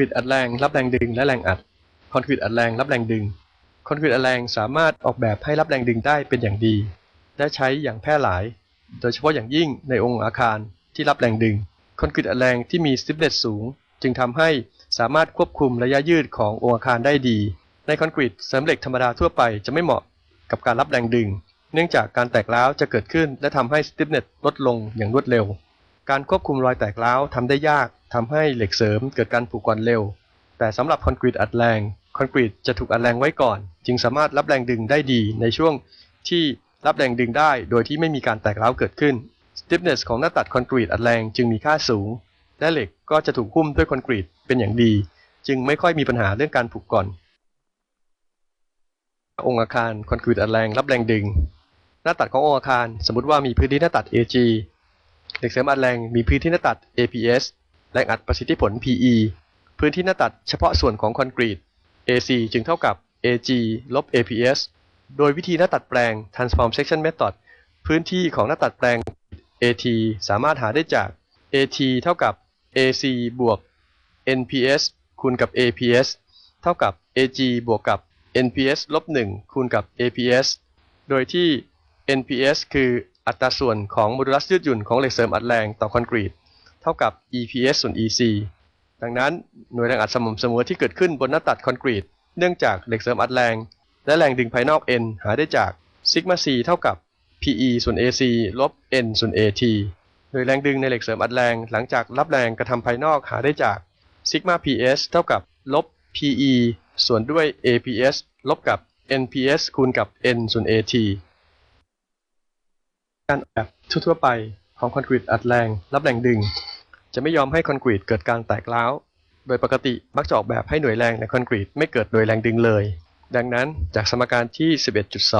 คอนกรีตอัดแรงรับแรงดึงและแรงอัด คอนกรีตอัดแรงรับแรงดึง คอนกรีตอัดแรงสามารถออกแบบให้รับแรงดึงได้เป็นอย่างดี และใช้อย่างแพร่หลาย โดยเฉพาะอย่างยิ่งในองค์อาคารที่รับแรงดึง คอนกรีตอัดแรงที่มีสติฟเนสสูง จึงทำให้สามารถควบคุมระยะยืดขององค์อาคารได้ดี ในคอนกรีตเสริมเหล็กธรรมดาทั่วไปจะไม่เหมาะกับการรับแรงดึง เนื่องจากการแตกร้าวจะเกิดขึ้น และทำให้สติฟเนสลดลงอย่างรวดเร็ว การควบคุมรอยแตกร้าวทำได้ยาก ทำให้เหล็กเสริมเกิดการผุกร่อนเร็ว แต่สำหรับคอนกรีตอัดแรง คอนกรีตจะถูกอัดแรงไว้ก่อน จึงสามารถรับแรงดึงได้ดีในช่วงที่รับแรงดึงได้โดยที่ไม่มีการแตกร้าวเกิดขึ้น stiffness ของหน้าตัดคอนกรีตอัดแรงจึงมีค่าสูง และเหล็กก็จะถูกหุ้มด้วยคอนกรีตเป็นอย่างดี จึงไม่ค่อยมีปัญหาเรื่องการผุกร่อน องค์อาคารคอนกรีตอัดแรงรับแรงดึง หน้าตัดขององค์อาคาร สมมติว่ามีพื้นที่หน้าตัด AG เหล็กเสริมอัดแรงมีพื้นที่หน้าตัด APS แรงอัดประสิทธิผล PE พื้นที่หน้าตัดเฉพาะส่วนของคอนกรีต AC จึงเท่ากับ AG ลบ APS โดยวิธีหน้าตัดแปลง transform section method พื้นที่ของหน้าตัดแปลง AT สามารถหาได้จาก AT เท่ากับ AC บวก NPS คูณกับ APS เท่ากับ AG บวกกับ NPS ลบ1คูณกับ APS โดยที่ NPS คืออัตราส่วนของโมดูลัสยืดหยุ่นของเหล็กเสริมอัดแรงต่อคอนกรีต เท่ากับ EPS ส่วน EC ดังนั้นหน่วยแรงอัดสม่ำเสมอที่เกิดขึ้นบนหน้าตัดคอนกรีต เนื่องจากเหล็กเสริมอัดแรง และแรงดึงภายนอก N หาได้จากซิกมา C เท่ากับ PE ส่วน AC ลบ N ส่วน AT โดยแรงดึงในเหล็กเสริมอัดแรงหลังจากรับแรงกระทำภายนอกหาได้จากซิกมา PS เท่ากับลบ PE ส่วนด้วย APS ลบกับ NPS คูณกับ N ส่วน AT การออกแบบทั่วๆไปของคอนกรีตอัดแรง รับแรงดึง จะไม่ยอมให้คอนกรีตเกิดการแตกร้าว โดยปกติมักจะออกแบบให้หน่วยแรงในคอนกรีตไม่เกิดโดยแรงดึงเลย ดังนั้นจากสมการที่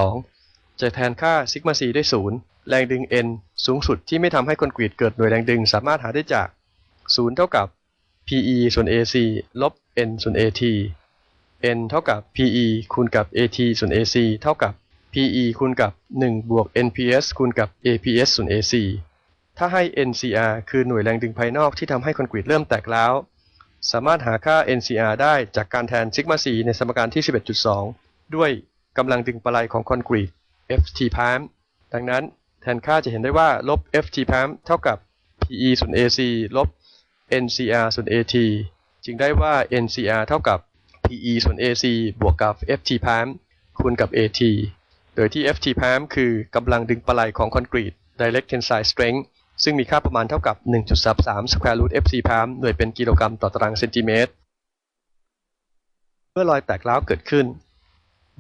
11.2 จะแทนค่าซิกมา c ด้วย 0 แรงดึง n สูงสุดที่ไม่ทำให้คอนกรีตเกิดหน่วยแรงดึง สามารถหาได้จาก 0 เท่ากับ PE ส่วน AC ลบ n ส่วน AT n เท่ากับ PE คูณกับ AT ส่วน AC เท่ากับ PE คูณกับ 1 บวก NPS คูณกับ APS ส่วน AC ถ้าให้ NCR คือหน่วยแรงดึงภายนอกที่ทำให้คอนกรีตเริ่มแตกร้าว สามารถหาค่า NCR ได้จากการแทนซิกมา c ในสมการที่ 11.2 ด้วยกำลังดึงปลายของคอนกรีต FT p r i m ดังนั้นแทนค่าจะเห็นได้ว่าลบ FT p r i m เท่ากับ PE ส่วน AC ลบ NCR ส่วน AT จึงได้ว่า NCR เท่ากับ PE ส่วน AC บวกกับ FT p r i m คูณกับ AT โดยที่ FT p r i m คือกำลังดึงปลายของคอนกรีต direct tensile strength ซึ่งมีค่าประมาณเท่ากับ 1.33 square root FC prime หน่วยเป็นกิโลกรัมต่อตารางเซนติเมตร เมื่อรอยแตกร้าวเกิดขึ้น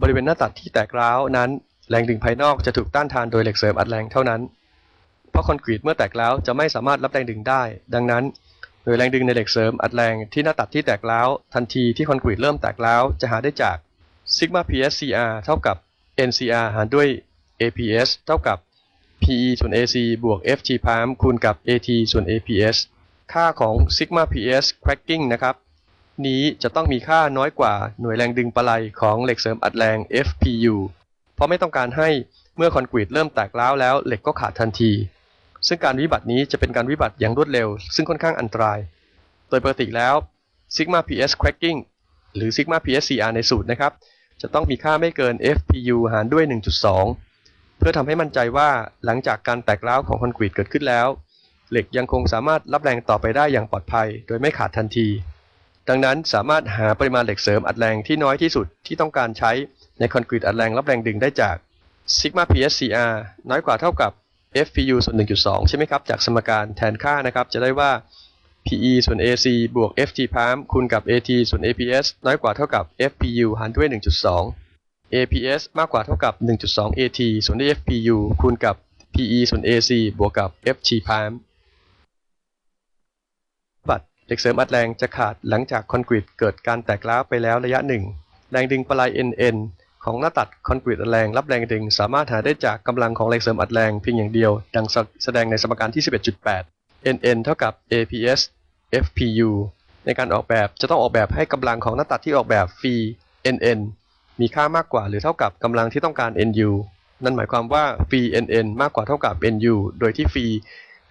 บริเวณหน้าตัดที่แตกร้าวนั้น แรงดึงภายนอกจะถูกต้านทานโดยเหล็กเสริมอัดแรงเท่านั้น เพราะคอนกรีตเมื่อแตกร้าวจะไม่สามารถรับแรงดึงได้ ดังนั้นหน่วยแรงดึงในเหล็กเสริมอัดแรงที่หน้าตัดที่แตกร้าวทันทีที่คอนกรีตเริ่มแตกร้าวจะหาได้จาก sigma PSCR เท่ากับ NCR หารด้วย APS เท่ากับ PE ส่วน AC บวก FT prime คูณกับ AT ส่วน APS ค่าของ sigma PS cracking นะครับ นี้จะต้องมีค่าน้อยกว่าหน่วยแรงดึงปลายของเหล็กเสริมอัดแรง FPU เพราะไม่ต้องการให้เมื่อคอนกรีตเริ่มแตกร้าวแล้วเหล็กก็ขาดทันที ซึ่งการวิบัตินี้จะเป็นการวิบัติอย่างรวดเร็ว ซึ่งค่อนข้างอันตราย โดยปกติแล้ว sigma PS cracking หรือ sigma PSCR ในสูตรนะครับ จะต้องมีค่าไม่เกิน FPU หารด้วย 1.2 เพื่อทำให้มั่นใจว่าหลังจากการแตกร้าวของคอนกรีตเกิดขึ้นแล้ว เหล็กยังคงสามารถรับแรงต่อไปได้อย่างปลอดภัย โดยไม่ขาดทันที ดังนั้นสามารถหาปริมาณเหล็กเสริมอัดแรงที่น้อยที่สุดที่ต้องการใช้ในคอนกรีตอัดแรงรับแรงดึงได้จาก sigma PSCR น้อยกว่าเท่ากับ FPU ส่วน 1.2 ใช่ไหมครับ จากสมการแทนค่านะครับ จะได้ว่า PE ส่วน AC บวก FT prime คูณกับ AT ส่วน APS น้อยกว่าเท่ากับ FPU หารด้วย 1.2 APS มากกว่าเท่ากับ 1.2 AT ส่วน FPU คูณกับ PE ส่วน AC บวกกับ FT prime บัตรเหล็กเสริมอัดแรงจะขาดหลังจากคอนกรีตเกิดการแตกร้าวไปแล้วระยะหนึ่ง แรงดึงปลาย NN ของหน้าตัดคอนกรีตอัดแรงรับแรงดึง สามารถหาได้จากกำลังของเหล็กเสริมอัดแรงเพียงอย่างเดียว ดังแสดงในสมการที่ 11.8 NN เท่ากับ APS FPU ในการออกแบบจะต้องออกแบบให้กำลังของหน้าตัดที่ออกแบบฟรี NN มีค่ามากกว่าหรือเท่ากับกำลังที่ต้องการ NU นั่นหมายความว่าฟรี NN มากกว่าเท่ากับ NU โดยที่ฟรี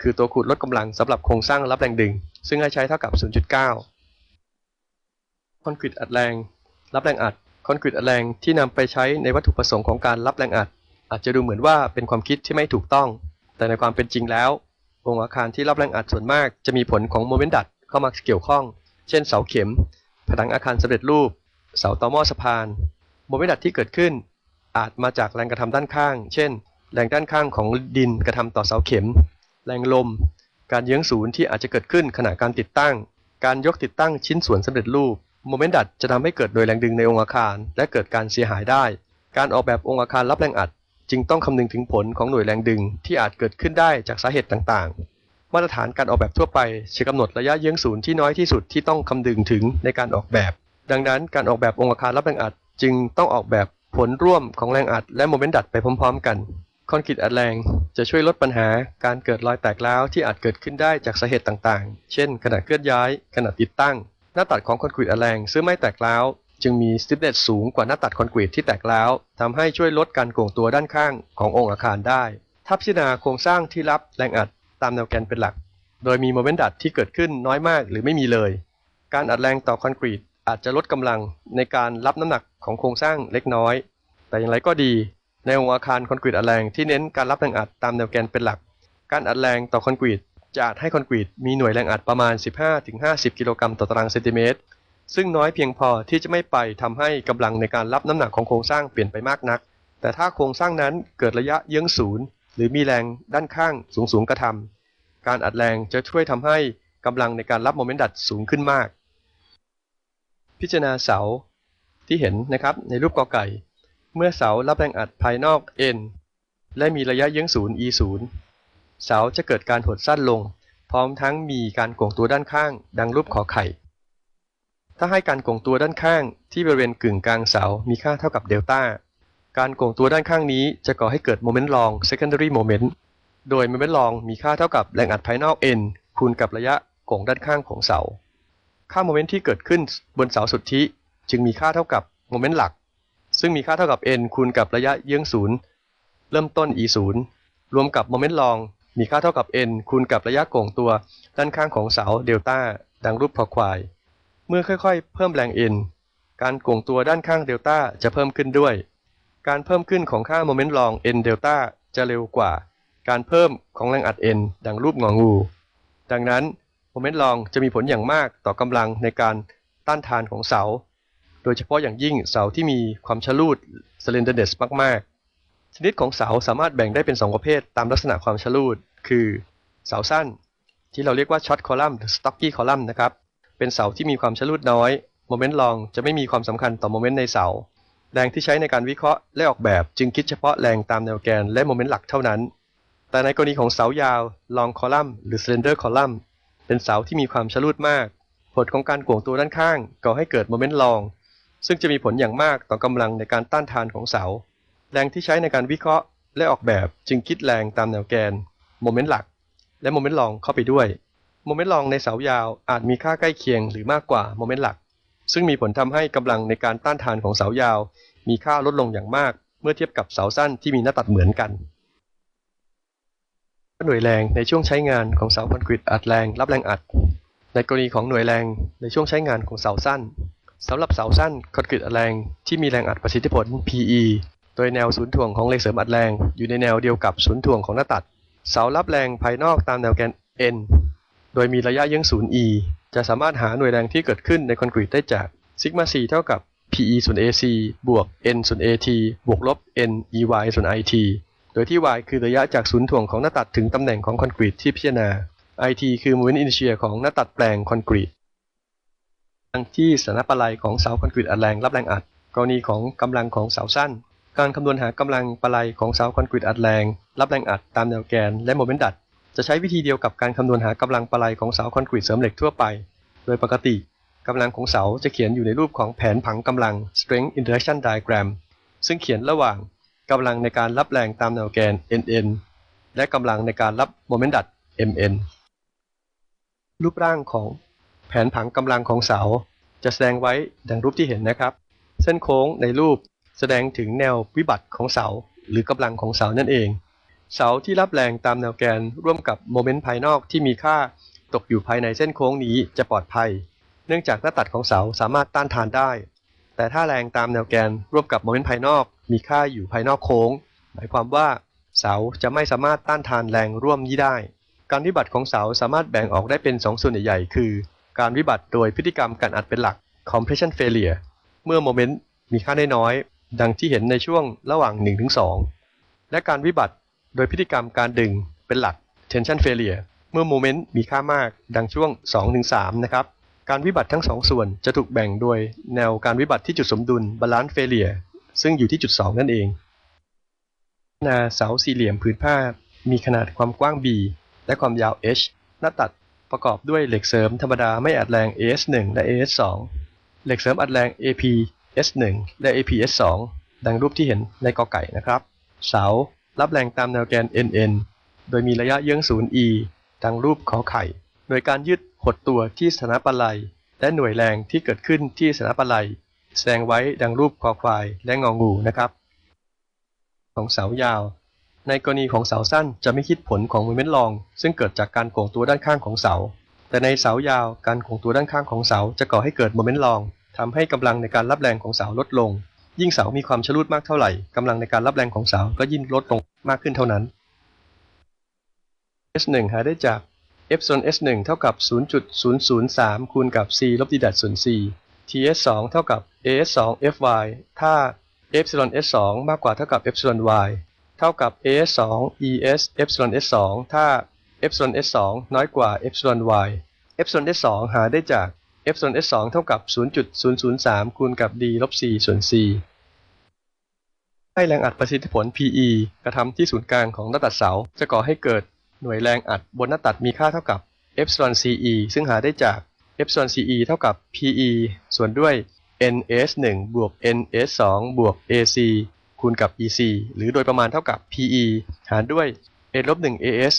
คือตัวขูดลดกำลังสำหรับโครงสร้างรับแรงดึง ซึ่งให้ใช้เท่ากับ 0.9อนกรีตอัดแรง รับแรงอัด คอนกรีตอัดแรงที่นำไปใช้ในวัตถุประสงค์ของการรับแรงอัด อาจจะดูเหมือนว่าเป็นความคิดที่ไม่ถูกต้อง แต่ในความเป็นจริงแล้วองค์อาคารที่รับแรงอัดส่วนมากจะมีผลของโมเมนต์ดัดเข้ามาเกี่ยวข้อง เช่นเสาเข็ม ผนังอาคารสำเร็จรูป เสาต่อหม้อสะพาน โมเมนต์ดัดที่เกิดขึ้น อาจมาจากแรงกระทำด้านข้าง เช่น แรงด้านข้างของดินกระทำต่อเสาเข็ม แรงลม การเยื้องศูนย์ที่อาจจะเกิดขึ้นขณะการติดตั้ง การยกติดตั้งชิ้นส่วนสำเร็จรูปโมเมนต์ดัดจะทำให้เกิดโดยแรงดึงในองค์อาคาร และเกิดการเสียหายได้ การออกแบบองค์อาคารรับแรงอัด จึงต้องคำนึงถึงผลของหน่วยแรงดึงที่อาจเกิดขึ้นได้จากสาเหตุต่างๆ มาตรฐานการออกแบบทั่วไปจะกำหนดระยะเยื้องศูนย์ที่น้อยที่สุดที่ต้องคำนึงถึงในการออกแบบ ดังนั้นการออกแบบองค์อาคารรับแรงอัด จึงต้องออกแบบผลร่วมของแรงอัดและโมเมนต์ดัดไปพร้อม ๆ กันคอนกรีตอัดแรงจะช่วยลดปัญหาการเกิดรอยแตกร้าวที่อาจเกิดขึ้นได้จากสาเหตุต่างๆ เช่น ขณะเคลื่อนย้าย ขณะติดตั้ง หน้าตัดของคอนกรีตอัดแรงซึ่งไม่แตกร้าวจึงมีสติฟเนสสูงกว่าหน้าตัดคอนกรีตที่แตกร้าวทำให้ช่วยลดการโก่งตัวด้านข้างขององค์อาคารได้ถ้าพิจารณาโครงสร้างที่รับแรงอัดตามแนวแกนเป็นหลัก โดยมีโมเมนต์ดัดที่เกิดขึ้นน้อยมากหรือไม่มีเลย การอัดแรงต่อคอนกรีต อาจจะลดกำลังในการรับน้ำหนักของโครงสร้างเล็กน้อย แต่อย่างไรก็ดี ในองค์อาคารคอนกรีตอัดแรงที่เน้นการรับแรงอัดตามแนวแกนเป็นหลัก การอัดแรงต่อคอนกรีตจะอาจให้คอนกรีตมีหน่วยแรงอัดประมาณ 15-50 กิโลกรัมต่อตารางเซนติเมตร ซึ่งน้อยเพียงพอที่จะไม่ไปทำให้กำลังในการรับน้ำหนักของโครงสร้างเปลี่ยนไปมากนัก แต่ถ้าโครงสร้างนั้นเกิดระยะเยื้องศูนย์หรือมีแรงด้านข้างสูงสูงกระทำการอัดแรงจะช่วยทำให้กำลังในการรับโมเมนต์ดัดสูงขึ้นมาก พิจารณาเสาที่เห็นนะครับในรูปกอไก่ เมื่อเสารับแรงอัดภายนอก n และมีระยะเยื้องศูนย์ e 0เสาจะเกิดการหดสั้นลง พร้อมทั้งมีการโก่งตัวด้านข้าง ดังรูปขอไข่ ถ้าให้การโก่งตัวด้านข้างที่บริเวณกึ่งกลางเสา มีค่าเท่ากับเดลต้า การโก่งตัวด้านข้างนี้จะก่อให้เกิดโมเมนต์รอง secondary moment โดยโมเมนต์รองมีค่าเท่ากับแรงอัดภายนอก n คูณกับระยะโก่งด้านข้างของเสา ค่าโมเมนต์ที่เกิดขึ้นบนเสาสุทธิ จึงมีค่าเท่ากับโมเมนต์หลัก ซึ่งมีค่าเท่ากับ n คูณกับระยะเยื้องศูนย์เริ่มต้น e 0รวมกับโมเมนต์รอง มีค่าเท่ากับ n คูณกับระยะโก่งตัว ด้านข้างของเสาเดลต้าดังรูปพอควาย เมื่อค่อยๆ เพิ่มแรง n การโก่งตัวด้านข้างเดลต้าจะเพิ่มขึ้นด้วย การเพิ่มขึ้นของค่าโมเมนต์รอง n เดลต้าจะเร็วกว่า การเพิ่มของแรงอัด n ดังรูปงองู ดังนั้น โมเมนต์รองจะมีผลอย่างมากต่อกำลังในการต้านทานของเสา โดยเฉพาะอย่างยิ่งเสาที่มีความชะลูด slenderness มากๆ ชนิดของเสาสามารถแบ่งได้เป็น 2 ประเภทตามลักษณะความชะลูด คือเสาสั้น ที่เราเรียกว่า short column หรือ stocky column นะครับเป็นเสาที่มีความชะลูดน้อยโมเมนต์รองจะไม่มีความสำคัญต่อโมเมนต์ในเสาแรงที่ใช้ในการวิเคราะห์และออกแบบจึงคิดเฉพาะแรงตามแนวแกนและโมเมนต์หลักเท่านั้น แต่ในกรณีของเสายาว long column หรือ slender column เป็นเสาที่มีความชะลูดมาก ผลของการก่งตัวด้านข้างก่อให้เกิดโมเมนต์รอง ซึ่งจะมีผลอย่างมากต่อกำลังในการต้านทานของเสา แรงที่ใช้ในการวิเคราะห์ และออกแบบจึงคิดแรงตามแนวแกนโมเมนต์หลัก และโมเมนต์รองเข้าไปด้วยโมเมนต์รองในเสายาวอาจมีค่าใกล้เคียงหรือมากกว่าโมเมนต์หลัก ซึ่งมีผลทำให้กำลังในการต้านทานของเสายาว มีค่าลดลงอย่างมากเมื่อเทียบกับเสาสั้นที่มีหน้าตัดเหมือนกัน หน่วยแรงในช่วงใช้งานของเสาคอนกรีตอัดแรงรับแรงอัด ในกรณีของหน่วยแรงในช่วงใช้งานของเสาสั้นสำหรับเสาสั้นคอนกรีตอัดแรงที่มีแรงอัดประสิทธิผล PE โดยแนวศูนย์ถ่วงของเหล็กเสริมอัดแรง อยู่ในแนวเดียวกับศูนย์ถ่วงของหน้าตัด เสารับแรงภายนอกตามแนวแกน N โดยมีระยะเยื้องศูนย์ E จะสามารถหาหน่วยแรงที่เกิดขึ้นในคอนกรีตได้จากซิกมา c เท่ากับ PE ส่วน AC บวก N ส่วน AT บวกลบ N EY ส่วน IT โดยที่ y คือระยะจากศูนย์ถ่วงของหน้าตัดถึงตำแหน่งของคอนกรีตที่พิจารณา IT คือ moment inertia ของหน้าตัดแปลงคอนกรีตดังที่สถานะปลัยของเสาคอนกรีตอัดแรงรับแรงอัด กรณีของกำลังของเสาสั้น การคำนวณหากำลังปลัยของเสาคอนกรีตอัดแรง รับแรงอัด ตามแนวแกนและโมเมนต์ดัด จะใช้วิธีเดียวกับการคำนวณหากำลังปลัยของเสาคอนกรีตเสริมเหล็กทั่วไป โดยปกติกำลังของเสาจะเขียนอยู่ในรูปของแผนผังกำลัง strength interaction diagram ซึ่งเขียนระหว่าง กำลังในการรับแรงตามแนวแกน NN และกำลังในการรับโมเมนต์ดัด MN รูปร่างของแผนผังกำลังของเสา จะแสดงไว้ดังรูปที่เห็นนะครับ เส้นโค้งในรูปแสดงถึงแนววิบัติของเสา หรือกำลังของเสานั่นเอง เสาที่รับแรงตามแนวแกนร่วมกับโมเมนต์ภายนอกที่มีค่าตกอยู่ภายในเส้นโค้งนี้จะปลอดภัย เนื่องจากหน้าตัดของเสาสามารถต้านทานได้ แต่ถ้าแรงตามแนวแกนร่วมกับโมเมนต์ภายนอก มีค่าอยู่ภายนอกโค้ง หมายความว่าเสาจะไม่สามารถต้านทานแรงร่วมนี้ได้ การวิบัติของเสาสามารถแบ่งออกได้เป็น 2 ส่วนใหญ่ๆ คือ การวิบัติโดยพฤติกรรมการอัดเป็นหลัก compression failure เมื่อโมเมนต์มีค่าน้อยๆดังที่เห็นในช่วงระหว่าง 1-2 และการวิบัติโดยพฤติกรรมการดึงเป็นหลัก tension failure เมื่อโมเมนต์มีค่ามากดังช่วง 2-3 นะครับ การวิบัติทั้งสองส่วนจะถูกแบ่งโดยแนวการวิบัติที่จุดสมดุล balance failure ซึ่งอยู่ที่จุด 2 นั่นเองนาเสาสี่เหลี่ยมผืนผ้า มีขนาดความกว้าง b และความยาว h หน้าตัดประกอบด้วยเหล็กเสริมธรรมดาไม่อัดแรง AS1 และ AS2 เหล็กเสริมอัดแรง APS1 และ APS2 ดังรูปที่เห็นในกอไก่นะครับ เสารับแรงตามแนวแกน NN โดยมีระยะเยื้องศูนย์ E ดังรูปขอไข่ โดยการยืดหดตัวที่สถานะปลัยและหน่วยแรงที่เกิดขึ้นที่สถานะปลัย แสดงไว้ดังรูปคอควายและงองูนะครับ ของเสายาว ในกรณีของเสาสั้นจะไม่คิดผลของโมเมนต์รอง ซึ่งเกิดจากการโก่งตัวด้านข้างของเสา แต่ในเสายาวการโก่งตัวด้านข้างของเสาจะก่อให้เกิดโมเมนต์รองทำให้กำลังในการรับแรงของเสาลดลง ยิ่งเสามีความชะลูดมากเท่าไหร่กำลังในการรับแรงของเสาก็ยิ่งลดลงมากขึ้นเท่านั้น S1 หาได้จาก f ส่วน S1 เท่ากับ 0.003 คูณกับ c ลบ d ดัดส่วน c TS2 เท่ากับ AS2 FY ถ้า epsilon S2 มากกว่าเท่ากับ epsilon Y เท่ากับ AS2 ES epsilon S2 ถ้า epsilon S2 น้อยกว่า epsilon Y epsilon S2 หาได้จาก epsilon S2 เท่ากับ 0.003 คูณกับ d ลบ c ส่วน c ให้แรงอัดประสิทธิผล PE กระทำที่ศูนย์กลางของหน้าตัดเสา จะก่อให้เกิดหน่วยแรงอัดบนหน้าตัดมีค่าเท่ากับ epsilon CE ซึ่งหาได้จาก epsilon CE เท่ากับ PE ส่วนด้วย NS1 บวก NS2 บวก AC คูณกับ EC หรือโดยประมาณเท่ากับ PE หารด้วย n ลบ1 AS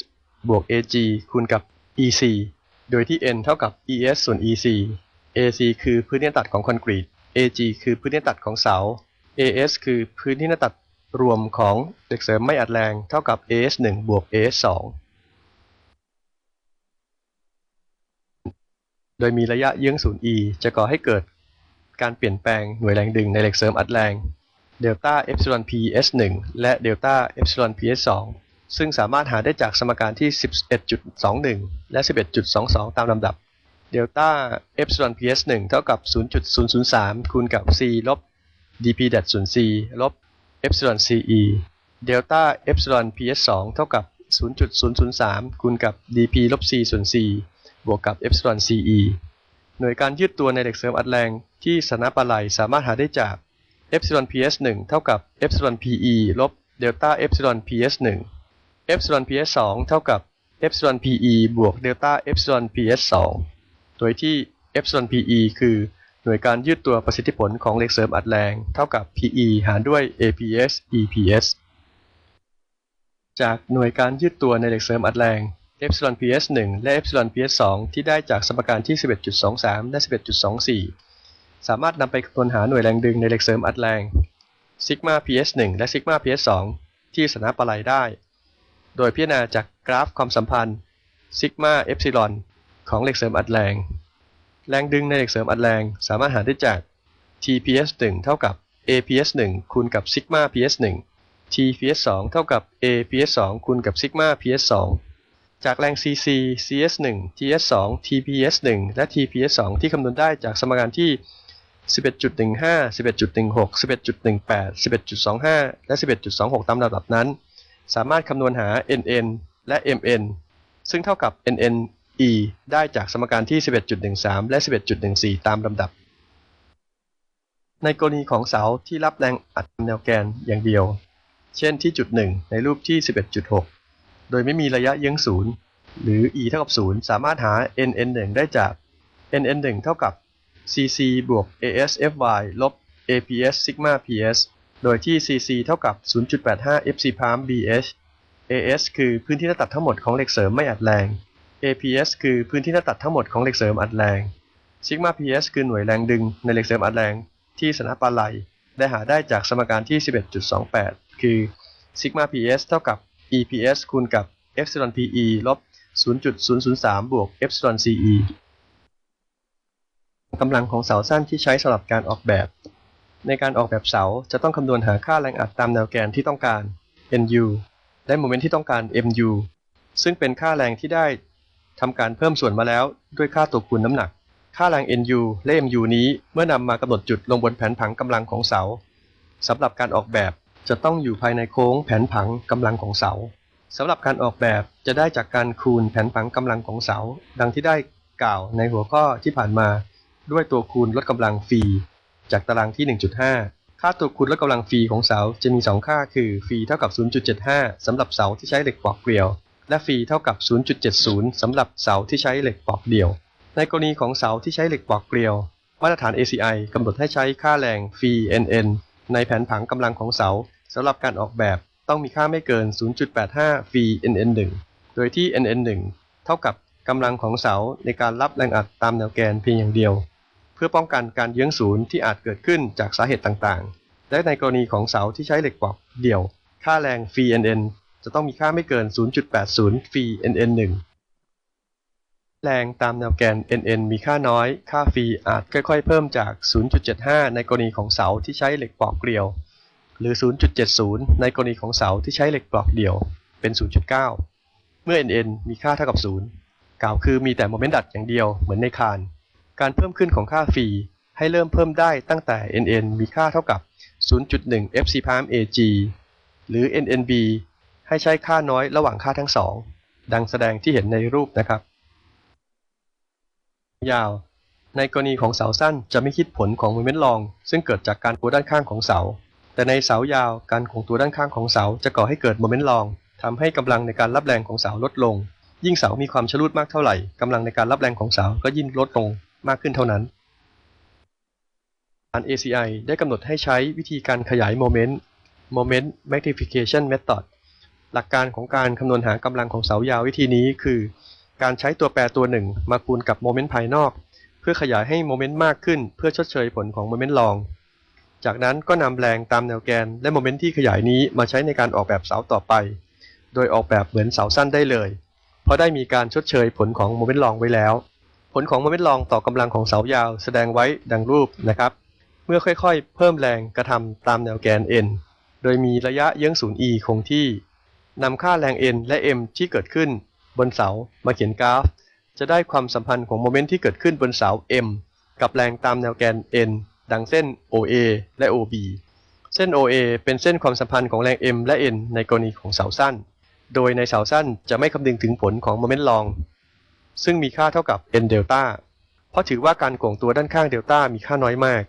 บวก AG คูณกับ EC โดยที่ N เท่ากับ ES ส่วน EC AC คือพื้นที่ตัดของคอนกรีต AG คือพื้นที่ตัดของเสา AS คือพื้นที่หน้าตัดรวมของเหล็กเสริมไม่อัดแรงเท่ากับ AS1 บวก AS2 โดยมีระยะเยื้องศูนย์ e จะก่อให้เกิดการเปลี่ยนแปลงหน่วยแรงดึงในเหล็กเสริมอัดแรงเดลต้าเอ p ซิลอน p s 1และเดลต้าเอ p ซิลอน p s 2ซึ่งสามารถหาได้จากสมการที่ 11.21 และ 11.22 ตามลำดับเดลต้าเอ p ซิลอน p s 1เท่ากับ 0.003 คูณกับ c ลบ dp ดัดส่วน c ลบเอ p ซิลอน ce เดลต้าเอ p ซิลอน p s 2เท่ากับ 0.003 คูณกับ dp ลบ c ส่วน c บวกกับ epsilon ce หน่วยการยืดตัวในเหล็กเสริมอัดแรงที่สนะปะไหลสามารถหาได้จาก epsilon ps 1เท่ากับ epsilon pe ลบ delta epsilon ps 1 epsilon ps 2เท่ากับ epsilon pe บวก delta epsilon ps 2โดยที่ epsilon pe คือหน่วยการยืดตัวประสิทธิผลของเหล็กเสริมอัดแรงเท่ากับ pe หารด้วย aps eps จากหน่วยการยืดตัวในเหล็กเสริมอัดแรง epsilon ps 1และ epsilon ps 2ที่ได้จากสมการที่ 11.23 และ 11.24 สามารถนำไปคำนวณหาหน่วยแรงดึงในเหล็กเสริมอัดแรง sigma ps 1และ sigma ps 2ที่สนะปะไลได้ โดยพิจารณาจากกราฟความสัมพันธ์ sigma epsilon ของเหล็กเสริมอัดแรง แรงดึงในเหล็กเสริมอัดแรงสามารถหาได้จาก tps 1เท่ากับ aps 1คูณกับ sigma ps 1 tps 2เท่ากับ aps 2คูณกับ sigma ps 2 จากแรง cc cs1 ts2 tps1 และ tps2 ที่คำนวณได้จากสมการที่ 11.15 11.16 11.18 11.25 และ 11.26 ตามลำดับนั้น สามารถคำนวณหา nn และ mn ซึ่งเท่ากับ nn e ได้จากสมการที่ 11.13 และ 11.14 ตามลำดับ ในกรณีของเสาที่รับแรงอัดแนวแกนอย่างเดียว เช่นที่จุด 1 ในรูปที่ 11.6 โดยไม่มีระยะเยื้องศูนย์หรือ e เท่ากับ0สามารถหา nn1 ได้จาก nn1 เท่ากับ cc บวก as fy ลบ aps sigma ps โดยที่ cc เท่ากับ 0.85 fc prime bh as คือพื้นที่หน้าตัดทั้งหมดของเหล็กเสริมไม่อัดแรง aps คือพื้นที่หน้าตัดทั้งหมดของเหล็กเสริมอัดแรง sigma ps คือหน่วยแรงดึงในเหล็กเสริมอัดแรงที่สนะปาไหล ได้หาได้จากสมการที่ 11.28 คือ sigma ps เท่ากับ eps คูณกับ epsilon pe ลบ 0.003 บวก epsilon ce กำลังของเสาสั้นที่ใช้สำหรับการออกแบบ ในการออกแบบเสาจะต้องคำนวณหาค่าแรงอัดตามแนวแกนที่ต้องการ NU และโมเมนต์ที่ต้องการ MU ซึ่งเป็นค่าแรงที่ได้ทำการเพิ่มส่วนมาแล้วด้วยค่าตัวคูณน้ำหนัก ค่าแรง NU และ MU นี้เมื่อนำมากำหนดจุดลงบนแผนผังกำลังของเสาสำหรับการออกแบบ จะต้องอยู่ภายในโค้งแผนผังกำลังของเสาสำหรับการออกแบบจะได้จากการคูณแผนผังกำลังของเสา ดังที่ได้กล่าวในหัวข้อที่ผ่านมา ด้วยตัวคูณลดกำลังฟีจากตารางที่ 1.5 ค่าตัวคูณลดกำลังฟีของเสาจะมี 2 ค่าคือฟีเท่ากับ 0.75สำหรับเสาที่ใช้เหล็กปอกเกลียว และฟีเท่ากับ 0.70สำหรับเสาที่ใช้เหล็กปอกเดี่ยว ในกรณีของเสาที่ใช้เหล็กปอกเกลียว มาตรฐาน ACI กำหนดให้ใช้ค่าแรงฟี NN ในแผนผังกำลังของเสาสำหรับการออกแบบต้องมีค่าไม่เกิน 0.85 ฟี nn1 โดยที่ NN1 เท่ากับกำลังของเสาในการรับแรงอัดตามแนวแกนเพียงอย่างเดียว เพื่อป้องกันการเยื้องศูนย์ที่อาจเกิดขึ้นจากสาเหตุต่างๆ และในกรณีของเสาที่ใช้เหล็กปอกเดี่ยว ค่าแรงฟี nn จะต้องมีค่าไม่เกิน 0.80 ฟี nn1 แรงตามแนวแกน NN มีค่าน้อย ค่าฟรีอาจค่อยๆ เพิ่มจาก 0.75 ในกรณีของเสาที่ใช้เหล็กปลอกเกลียว หรือ 0.70 ในกรณีของเสาที่ใช้เหล็กปลอกเดี่ยว เป็น 0.9 เมื่อ NN มีค่าเท่ากับ 0 กล่าวคือมีแต่โมเมนต์ดัดอย่างเดียวเหมือนในคาน การเพิ่มขึ้นของค่าฟรีให้เริ่มเพิ่มได้ตั้งแต่ NN มีค่าเท่ากับ 0.1 FC prime AG หรือ NNB ให้ใช้ค่าน้อยระหว่างค่าทั้งสอง ดังแสดงที่เห็นในรูปนะครับ ยาว ในกรณีของเสาสั้นจะไม่คิดผลของโมเมนต์รอง ซึ่งเกิดจากการโค้ด้านข้างของเสา แต่ในเสายาวการคงตัวด้านข้างของเสาจะก่อให้เกิดโมเมนต์รองทำให้กำลังในการรับแรงของเสาลดลง ยิ่งเสามีความชลูดมากเท่าไหร่กำลังในการรับแรงของเสาก็ยิ่งลดลงมากขึ้นเท่านั้นอัน ACI ได้กำหนดให้ใช้วิธีการขยายโมเมนต์ Moment Magnification Method หลักการของการคำนวณหากำลังของเสายาววิธีนี้คือ การใช้ตัวแปรตัวหนึ่งมาคูณกับโมเมนต์ภายนอก เพื่อขยายให้โมเมนต์มากขึ้น เพื่อชดเชยผลของโมเมนต์รอง จากนั้นก็นำแรงตามแนวแกนและโมเมนต์ที่ขยายนี้มาใช้ในการออกแบบเสาต่อไป โดยออกแบบเหมือนเสาสั้นได้เลย เพราะได้มีการชดเชยผลของโมเมนต์รองไว้แล้ว ผลของโมเมนต์รองต่อกำลังของเสายาว แสดงไว้ดังรูปนะครับ เมื่อค่อยๆ เพิ่มแรงกระทำตามแนวแกน n โดยมีระยะเยื้องศูนย์ e คงที่นำค่าแรง n และ m ที่เกิดขึ้น บนเสามาเขียนกราฟ จะได้ความสัมพันธ์ของโมเมนต์ที่เกิดขึ้นบนเสา m กับแรงตามแนวแกน n ดังเส้น OA และ OB เส้น OA เป็นเส้นความสัมพันธ์ของแรง m และ n ในกรณีของเสาสั้น โดยในเสาสั้นจะไม่คำนึงถึงผลของโมเมนต์รอง ซึ่งมีค่าเท่ากับ n เดลต้าเพราะถือว่าการโก่งตัวด้านข้างเดลต้ามีค่าน้อยมาก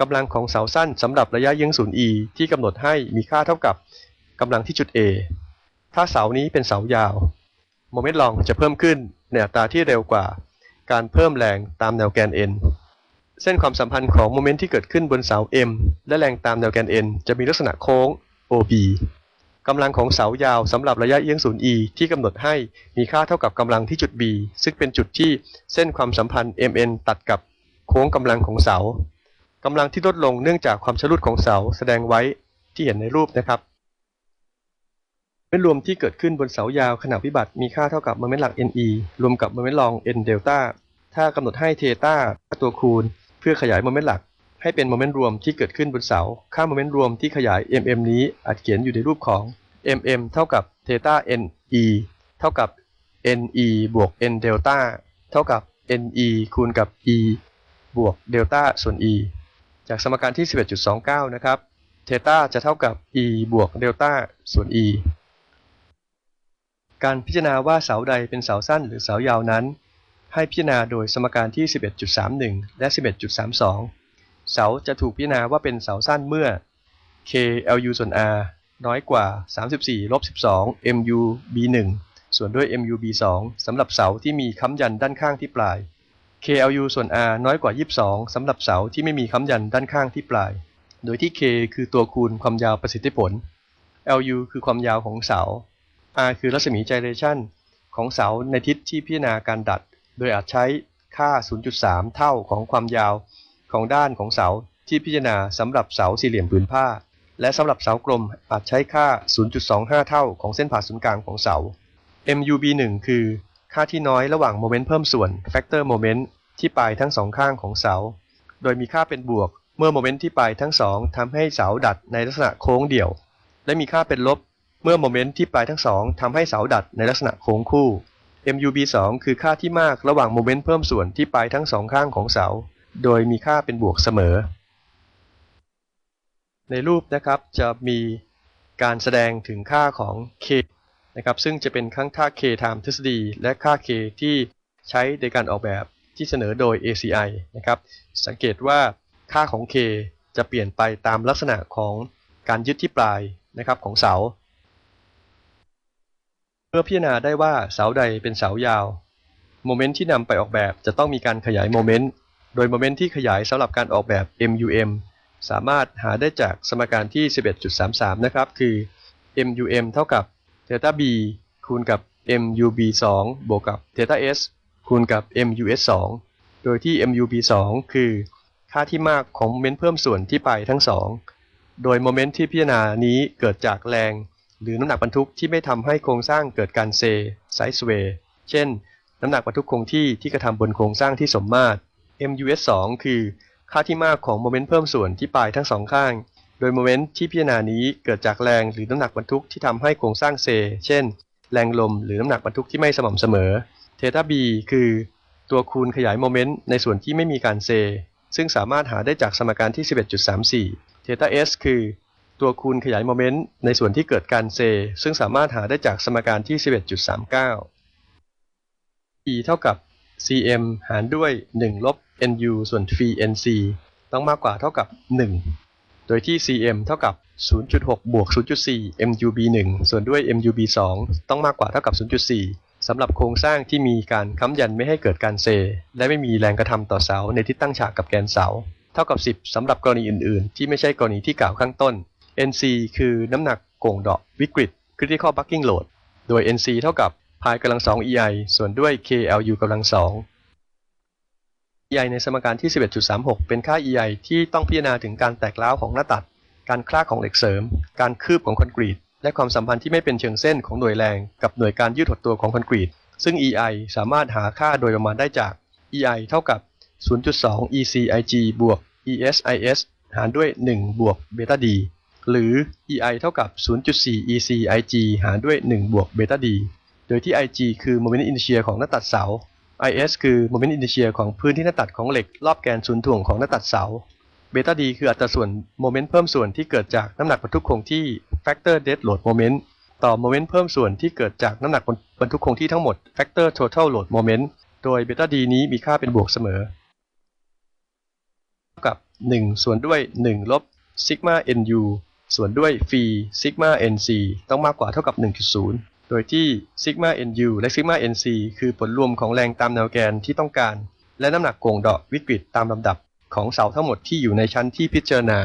กำลังของเสาสั้นสำหรับระยะเยื้องศูนย์ e ที่กำหนดให้มีค่าเท่ากับกำลังที่จุด A ถ้าเสานี้เป็นเสายาว โมเมนต์รองจะเพิ่มขึ้นในอัตราที่เร็วกว่า การเพิ่มแรงตามแนวแกน n เส้นความสัมพันธ์ของโมเมนต์ที่เกิดขึ้นบนเสา m และแรงตามแนวแกน n จะมีลักษณะโค้ง OB กำลังของเสายาวสำหรับระยะเอียงศูนย์ e ที่กำหนดให้มีค่าเท่ากับกำลังที่จุด b ซึ่งเป็นจุดที่เส้นความสัมพันธ์ mn ตัดกับโค้งกำลังของเสากำลังที่ลดลงเนื่องจากความชะลูดของเสาแสดงไว้ที่เห็นในรูปนะครับ เมนต์รวมที่เกิดขึ้นบนเสายาวขณะวิบัติมีค่าเท่ากับโมเมนต์หลัก ne รวมกับโมเมนต์รอง n เดลต้าถ้ากำหนดให้เทต้าตัวคูณ เพื่อขยายโมเมนต์หลัก ให้เป็นโมเมนต์รวมที่เกิดขึ้นบนเสา ค่าโมเมนต์รวมที่ขยาย mm นี้อาจเขียนอยู่ในรูปของ mm เท่ากับเทต้า ne เท่ากับ ne บวก n เดลต้าเท่ากับ ne คูณกับ e บวกเดลต้าส่วน e จากสมการที่ 11.29 นะครับ เทต้าจะเท่ากับ e บวกเดลต้าส่วน e การพิจารณาว่าเสาใดเป็นเสาสั้นหรือเสายาวนั้น ให้พิจารณาโดยสมการที่ 11.31 และ 11.32 เสาจะถูกพิจารณาว่าเป็นเสาสั้นเมื่อ k lu ส่วน r น้อยกว่า 34ลบ12 mu b1 ส่วนด้วย mu b2 สำหรับเสาที่มีค้ำยันด้านข้างที่ปลาย KLU ส่วน R น้อยกว่า 22สำหรับเสาที่ไม่มีค้ำยันด้านข้างที่ปลาย โดยที่ K คือตัวคูณความยาวประสิทธิผล LU คือความยาวของเสา R คือรัศมี gyration ของเสาในทิศที่พิจารณาการดัด โดยอาจใช้ค่า 0.3 เท่าของความยาวของด้านของเสาที่พิจารณาสำหรับเสาสี่เหลี่ยมผืนผ้า และสำหรับเสากลมอาจใช้ค่า 0.25 เท่าของเส้นผ่าศูนย์กลางของเสา MUB1 คือค่าที่น้อยระหว่างโมเมนต์เพิ่มส่วน factor moment ที่ที่ปลายทั้งสองข้างของเสา โดยมีค่าเป็นบวก เมื่อโมเมนต์ที่ปลายทั้งสองทำให้เสาดัดในลักษณะโค้งเดี่ยว และมีค่าเป็นลบ เมื่อโมเมนต์ที่ปลายทั้งสองทำให้เสาดัดในลักษณะโค้งคู่ MUB 2 คือค่าที่มากระหว่างโมเมนต์เพิ่มส่วนที่ปลายทั้งสองข้างของเสา โดยมีค่าเป็นบวกเสมอ ในรูปนะครับจะมีการแสดงถึงค่าของ k นะครับซึ่งจะเป็นทั้งค่า k ตามทฤษฎี และค่า k ที่ใช้ในการออกแบบที่เสนอโดย ACI นะครับสังเกตว่าค่าของ k จะเปลี่ยนไปตามลักษณะของการยึดที่ปลายนะครับของเสา เมื่อพิจารณาได้ว่าเสาใดเป็นเสายาวโมเมนต์ที่นำไปออกแบบจะต้องมีการขยายโมเมนต์โดยโมเมนต์ที่ขยายสำหรับการออกแบบ MUM สามารถหาได้จากสมการที่ 11.33 นะครับ คือ MUM เท่ากับ theta b คูณกับ MUB 2บวกกับ theta s คูณกับ MUS 2โดยที่ MUB 2คือ ค่าที่มากของโมเมนต์เพิ่มส่วนที่ไปทั้งสองโดยโมเมนต์ที่พิจารณานี้เกิดจากแรง หรือน้ำหนักบรรทุกที่ไม่ทำให้โครงสร้างเกิดการเซไซส์เวย์เช่น น้ำหนักบรรทุกคงที่ที่กระทำบนโครงสร้างที่สมมาตร MUS 2 คือค่าที่มากของโมเมนต์เพิ่มส่วนที่ปลายทั้งสองข้าง โดยโมเมนต์ที่พิจารณานี้เกิดจากแรงหรือน้ำหนักบรรทุกที่ทำให้โครงสร้างเซ เช่น แรงลมหรือน้ำหนักบรรทุกที่ไม่สม่ำเสมอเทตา b คือ ตัวคูณขยายโมเมนต์ในส่วนที่ไม่มีการเซ ซึ่งสามารถหาได้จากสมการที่ 11.34เทตา s คือ ตัวคูณขยายโมเมนต์ในส่วนที่เกิดการเซ ซึ่งสามารถหาได้จากสมการที่ 11.39 e เท่ากับ cm หารด้วย 1 ลบ nu ส่วน phi nc ต้องมากกว่าเท่ากับ 1 โดยที่ cm เท่ากับ 0.6 บวก 0.4 mub 1 ส่วนด้วย mub 2 ต้องมากกว่าเท่ากับ 0.4 สำหรับโครงสร้างที่มีการค้ำยันไม่ให้เกิดการเซ และไม่มีแรงกระทำต่อเสาในที่ตั้งฉากกับแกนเสา เท่ากับ 10สำหรับกรณีอื่น ๆ ที่ไม่ใช่กรณีที่กล่าวข้างต้น nc คือน้ำหนักโก่งดาะวิกฤต critical bucking load โดย nc เท่ากับพายกำลัง 2 ei ส่วนด้วย klu กำลัง 2 EI ในสมการที่ 11.36 เป็นค่า EI ที่ต้องพิจารณาถึงการแตกร้าวของหน้าตัด การคลากของเหล็กเสริม การคืบของคอนกรีต และความสัมพันธ์ที่ไม่เป็นเชิงเส้นของหน่วยแรง กับหน่วยการยืดหดตัวของคอนกรีต ซึ่ง EI สามารถหาค่าโดยประมาณได้จาก EI เท่ากับ 0.2 ECIG บวก ESIS หารด้วย 1 บวกเบต้า d หรือ EI เท่ากับ 0.4 ECIG หารด้วย 1 บวกเบต้า d โดยที่ IG คือ Moment Inertia ของหน้าตัดเสา IS คือ Moment Inertia ของพื้นที่หน้าตัดของเหล็ก รอบแกนศูนย์ถ่วงของหน้าตัดเสา เบต้า D คืออัตราส่วนโมเมนต์เพิ่มส่วนที่เกิดจากน้ำหนักบรรทุกคงที่ Factor Dead Load Moment ต่อโมเมนต์เพิ่มส่วนที่เกิดจากน้ำหนักบรรทุกคงที่ทั้งหมด Factor Total Load Moment โดยเบต้า D นี้มีค่าเป็นบวกเสมอเท่ากับ 1 ส่วนด้วย 1 ลบ sigma nu ส่วนด้วยฟี sigma nc ต้องมากกว่าเท่ากับ 1.0 โดยที่ sigma nu และ sigma nc คือผลรวมของแรงตามแนวแกนที่ต้องการ และน้ำหนักโก่งเดาะวิกฤตตามลำดับของเสาทั้งหมดที่อยู่ในชั้นที่พิจารณา